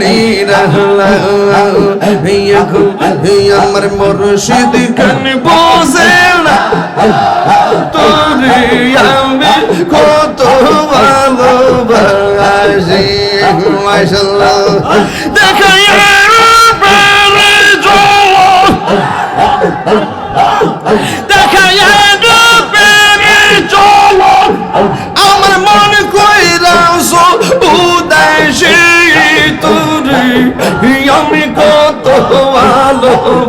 নিরালা আমার মুর্শিদ খান বোঝে না। তোরে আমি কত ভালোবাসি মাশাআল্লাহ। দেখাই প্রাণে জল।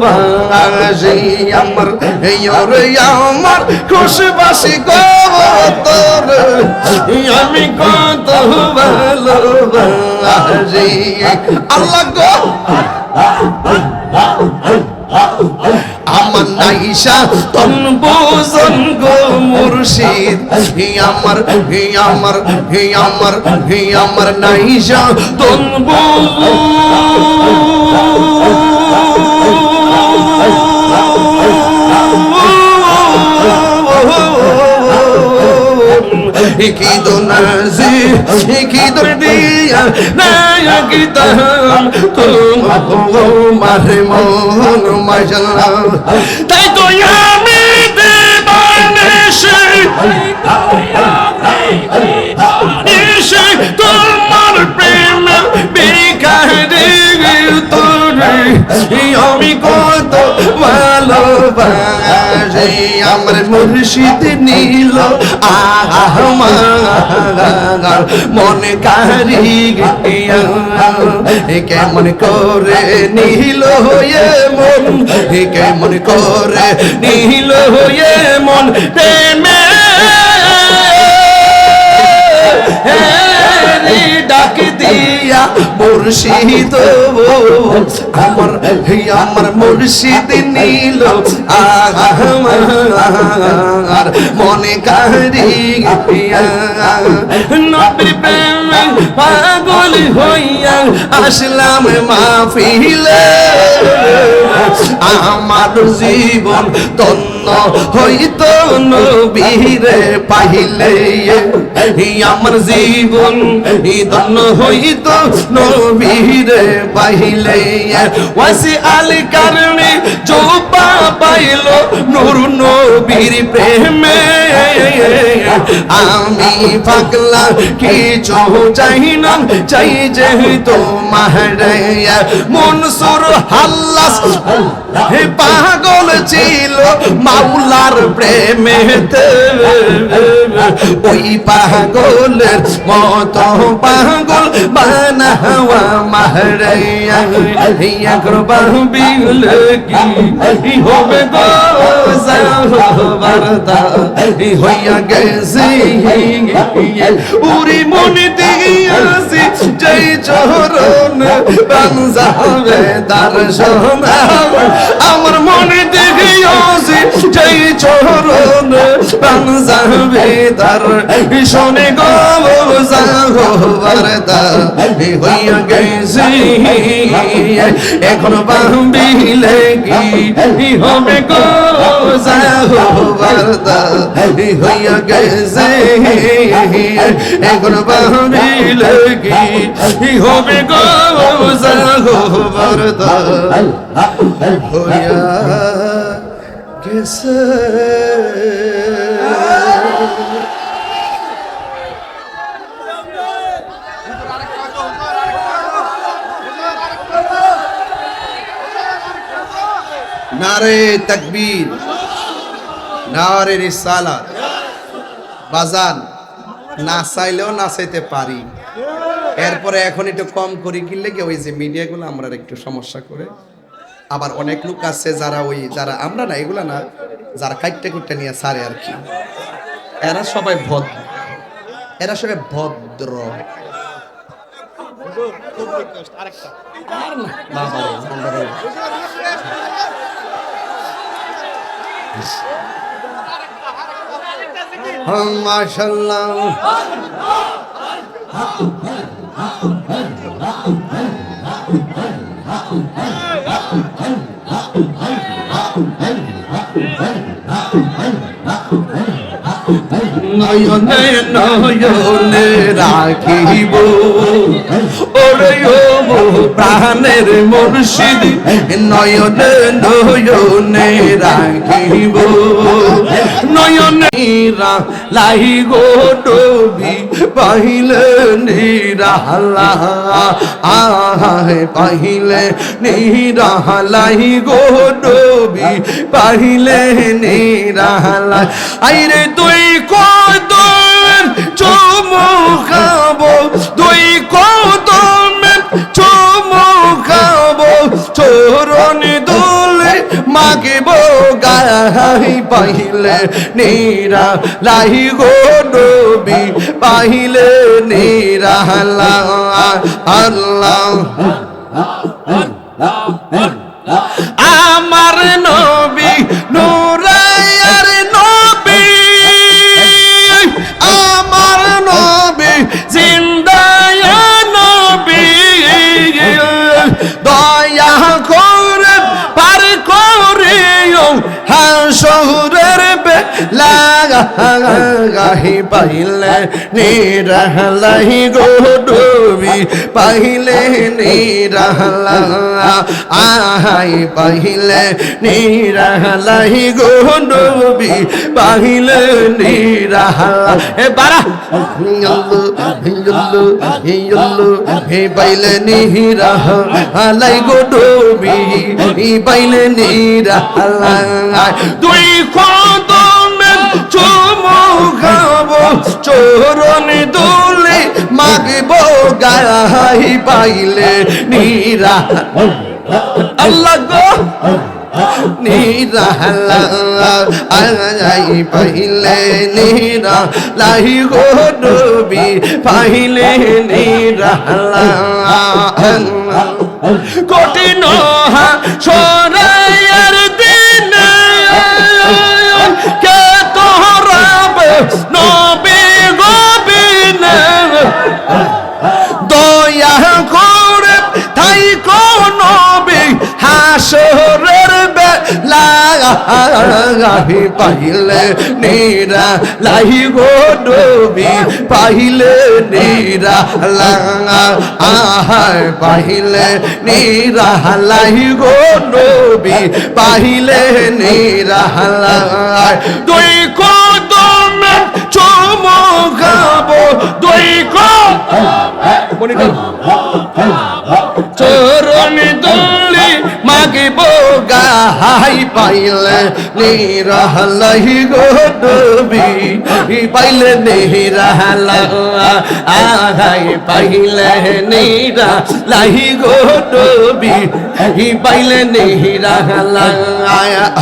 ভালোবাসি আমার ওরে আমার খুশবাসি কত আমি কত ভালোবাসি। আল্লাহ গো। আমার নাইশা তন বোজন গো মুর্শিদ। হে আমার হে আমার হে আমার হে আমার নাইশা তন কি কি দর্দিয়া নায়া কি তাহাম তোমার মন মাশাল্লাহ তাই তো এসে তোমার প্রেম বিকারে তোরে আমি কত ভালোবাসি আমার মুর্শিদ নীল আমার মনে কারি কেমন করে নীল হয়ে মন কেমন করে নীল হয়ে মন প্রেমে ডাক দিয়া মুর্শিদ আমার আমার মুর্শিদ নীল আমার মনে কারি নবীর পাগল হইয়া আসলাম মাহফিলে। আমার জীবন তন্ন হইত নবীরে পাইলে আমার জীবন ধন্য হইত নবীরে পাইলে ওয়াসি কারণে পাইল নবীর প্রেমে। আমি পাগলা কিছু চাই না, চাই যে তোমার মনসুর হাল্লাস, হে পাগল ছিল মাওলার প্রেমেতে। ওই পাগলের মত পাগল বানাওয়া মাহরাইয়া হিয়া করবাহ বিল কি হবে গো জাহবারদা হইয়া গেছে উরি মনে আমার মনে দেখিয়াছি জয় চরণ বানজাবে দর্শনে গো জাহবারদা হইয়া গেছে। এখন বাহবিলে কি হবে হইয়া এখন বাহবিলে কি হবে গো জাহবারদা হইয়া গেছে। নারে তকবীর নারে রিসালাত। বাজান। না চাইলেও না চাইতে পারি। এরপরে এখন একটু কম করি কিনলে কি ওই যে মিডিয়াগুলো আমরা একটু সমস্যা করে। আবার অনেক লোক আছে যারা ওই, যারা আমরা না, এগুলা না, যারা কাইটটা কুটটা নিয়ে সারে আর কি। এরা সবাই ভদ্র। এরা সবাই ভদ্র। মাশাল্লাহ। নয়নে নয়নে রাখিব। প্রাণের মুর্শিদ নয়নে নয়নে রাখিব। নয়নে লাই গো ডবি, পাহিলে নিরালা আহে পাহিলে নিরালাই গো ডবি, পাহিলে নিরালা আইরে তুই কদম চুমু খাব তুই কদম চোরণ দোলে মাগিব গাহি পাহিলে নীরা। লাহি গো নবী, পাহিলে নীরা। আল্লাহ আল্লাহ আমার নবী নুরায়ার হাসরের বেলাগাহি পাইলে নিরহলাহি গো ডুবি পাইলে নিরহলা আহাই পাইলে নিরহলাহি গো ডুবি পাইলে নিরহলা এ বারা! ইয়ল্লু ইয়ল্লু হে পাইলে নিরহ আলাই গো ডুবি পাইলে নিরহলা তুই কদমে চুমু গাই পাইলে নীরা। আল্লাহ গো আই পাইলে লাহি গো ডুবি পাইলে নীরা কঠিন সরাইয়ার হাসরের বেলাহি পাইলে নীরা লাহি গো ডুবি পাইলে নীরা আহায় পাইলে নীরা লাহি গো ডুবি পাইলে নীরা দুই কদম চুমু খাব, দুই কদম চরণ গাহাই পাইলে নিরহলহি গো ডুবি পাইলে নিরহল আহাই পাইলে নিরা লাহি গো ডুবি পাইলে নিরহল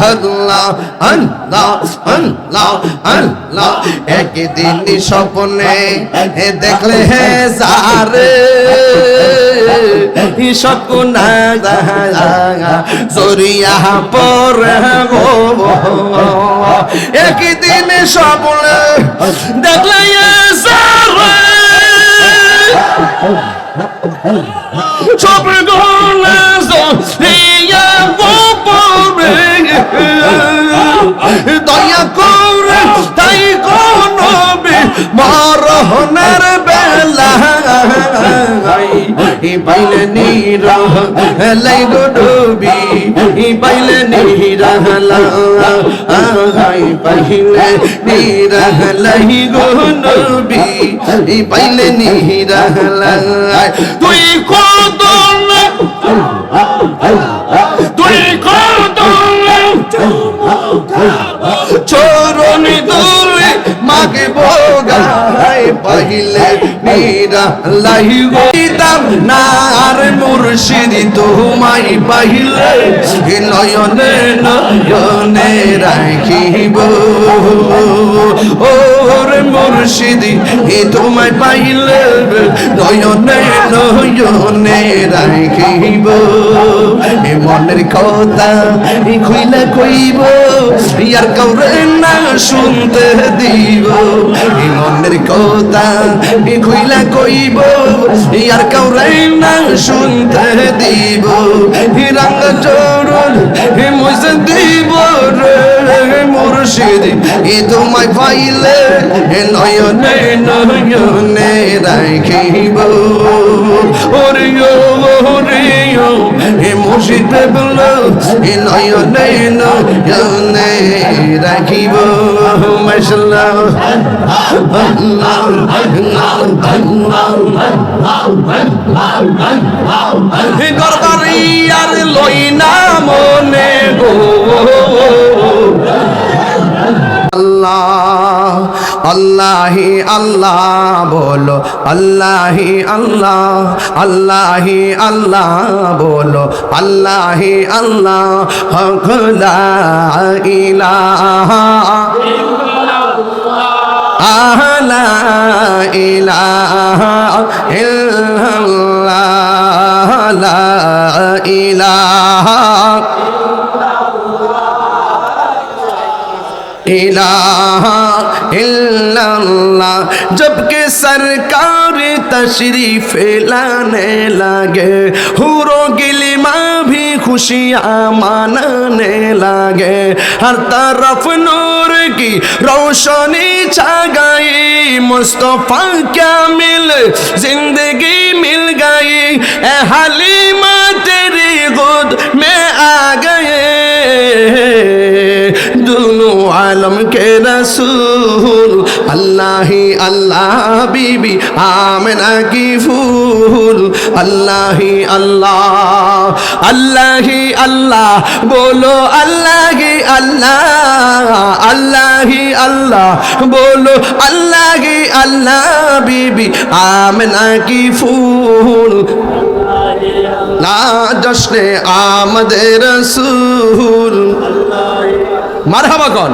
আল্লাহ আল্লাহ আল্লাহ আল্লাহ। একদিন স্বপ্নে দেখলে হে সারে সকুনা জরিয়া পর গো একদিন স্বপ্ন দেখলে স্বপ্ন গোলা জরিয়া গোপরে দয়া করে তাই কোনবে মরহনের বেলা। পাইলে নিরা লাই গো নিরা পাইলে নিরা লাই গো নবি পাইলে নিরা তুই কদম তুই কদম চরণ দূরে মাগে বোগাই পাইলে নিরা দিতাম না আর মুর্শিদ তোমাই পাইলে নয়নে নয়নে রাখিব। ওর মুর্শিদ তোমায় পাইলে নয়নে নয়নে রাখিব। মনের কথা খুইলে কইব, ইয়ার কাউরে শুনতে দিব। মনের কথা খুইলে কইব? ইয়ার কাউরে না শুনতে দিব। রঙ চোরণ মুছে দিব রে মুর্শিদ? এ তোমায় পাইলে নয়নে নয়নে রাখিব ওরে ও ওরে ও এ মুর্শিদে বলো, এ নয়নে নয়নে রাখিব। মাশাল্লাহ দরবারি আর লই না মনে গো। আল্লাহ। আল্লাহি আল্লাহ বলো, আল্লাহি আল্লাহ আল্লাহি আল্লাহ বলো, আল্লাহি আল্লাহ হকদা ইলাহা আহলা ইলাহা ইল্লাল্লাহ লা ইলাহা إله जबकि सरकार तशरीफ लाने लगे हुरो गिलिमा भी खुशियाँ मानने लगे हर तरफ नूर की रोशनी छा गई मुस्तफ़ा क्या मिल जिंदगी मिल गई ए हलीमा तेरी गोद में आ गए दोनों आलम के रसूल আল্লাহি আল্লাহ বিবি আমেনা কি ফুল? আল্লাহি আল্লাহ আল্লাহি আল্লাহ, বলো আল্লাহি আল্লাহ আল্লাহি আল্লাহ, বলো আল্লাহি আল্লাহ বিবি আমেনা কি ফুল? আমাদের সুর মারহাবা কন।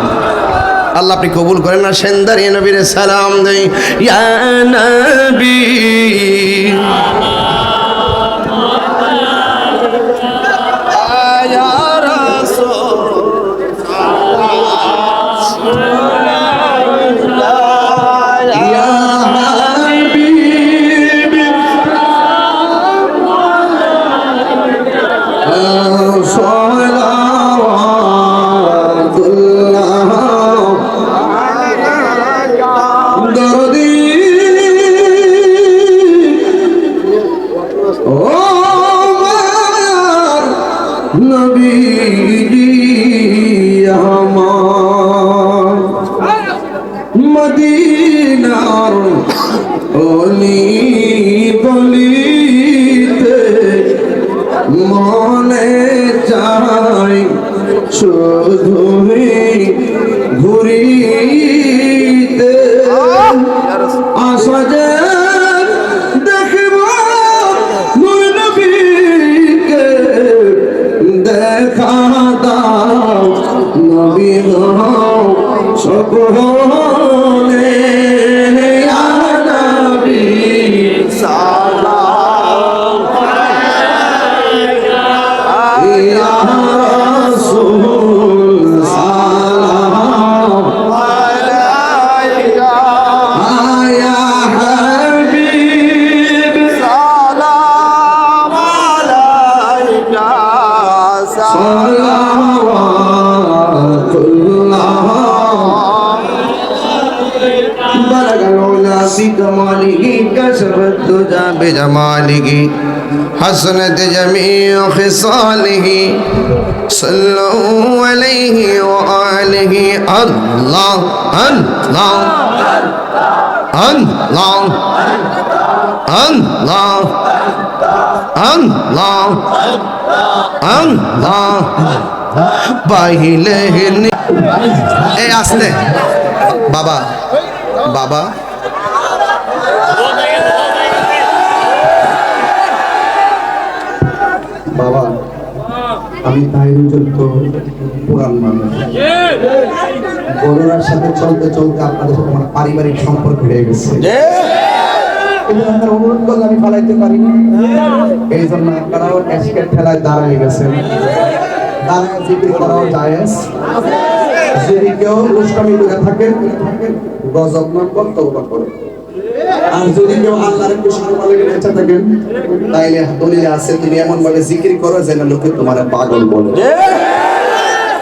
আল্লাহ আপনি কবুল করেন না সেন্দারি নবীর সালাম দেই। ইয়া নবী। মদিনার অলি গলিতে মনে চাই শুধুই ঘুরিতে। আসা যে দেখব নবীকে, দেখা দাও, নবী সকলে بلغ العلا بكماله كشف الدجى بجماله حسنت جميع خصاله صلوا عليه وآله الله الله الله الله الله الله পাইলে এই আসতে বাবা বাবা। বাবা আমি তাহিরুল চরিত্র পুরান মানুষ বড়রার সাথে চলতে চলতে আপনাদের সাথে আমার পারিবারিক সম্পর্ক হয়ে গেছে। অনুরোধ করলে আমি পালাইতে পারি এই জন্য আপনারাও এসকের ঠেলায় দাঁড়ায় গেছেন। দাঁড়ায় জিকির করাও জায়েজ। যদি কেউ দুষ্টামি করে থাকেন গজব তওবা করে। আর যদি কেউ আল্লাহর একটু থাকেন তাইলে দলিলে আছে তুমি এমন ভাবে জিকির করো যেন লোকে তোমার পাগল বলে।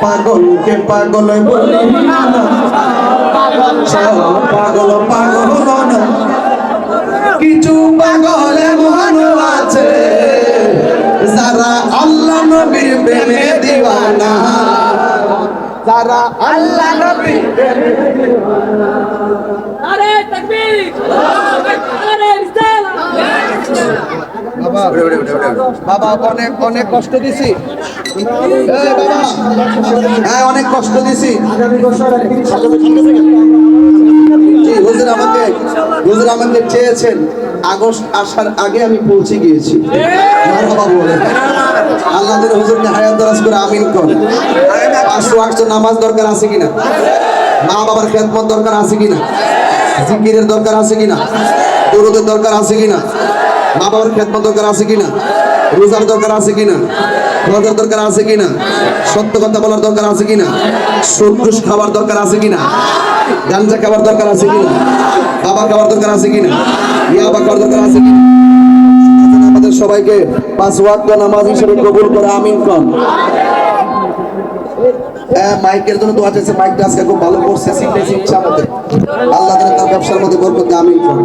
পাগলকে পাগল পাগল পাগল কিছু পাগল আছে যারা আল্লাহ নবীর প্রেমে নবী। আরে তাকবীর। আরে বাবা বাবা অনেক অনেক কষ্ট দিছি। হ্যাঁ অনেক কষ্ট দিছি। হুজুর আমাকে হুজুর আমাকে চেয়েছেন। আগস্ট আসার আগে আমি পৌঁছে গিয়েছি আল্লাহ হুজুরকে হায়াত দরাজ করে আমিন কর পাঁচশো আটশো নামাজ দরকার আছে কিনা মা বাবার খেদমত দরকার আছে কিনা জিকিরের দরকার আছে কিনা দরুদের দরকার আছে কিনা মা বাবার খেদমত দরকার আছে কিনা রোজার দরকার আছে কিনা রোজার দরকার আছে কিনা সত্য কথা বলার দরকার আছে কিনা সুদ ঘুষ খাবার দরকার আছে কিনা গাঞ্জা খাবার দরকার আছে কিনা বাবা খাবার দরকার আছে কিনা আমাদের সবাইকে পাঁচ ওয়াক্ত নামাজ হিসেবে কবুল করে আমিন কন। হ্যাঁ, মাইকের জন্য মাইকটা আজকে ভালো ইচ্ছা আল্লাহ তার ব্যবসার মধ্যে বরকত আমিন কন।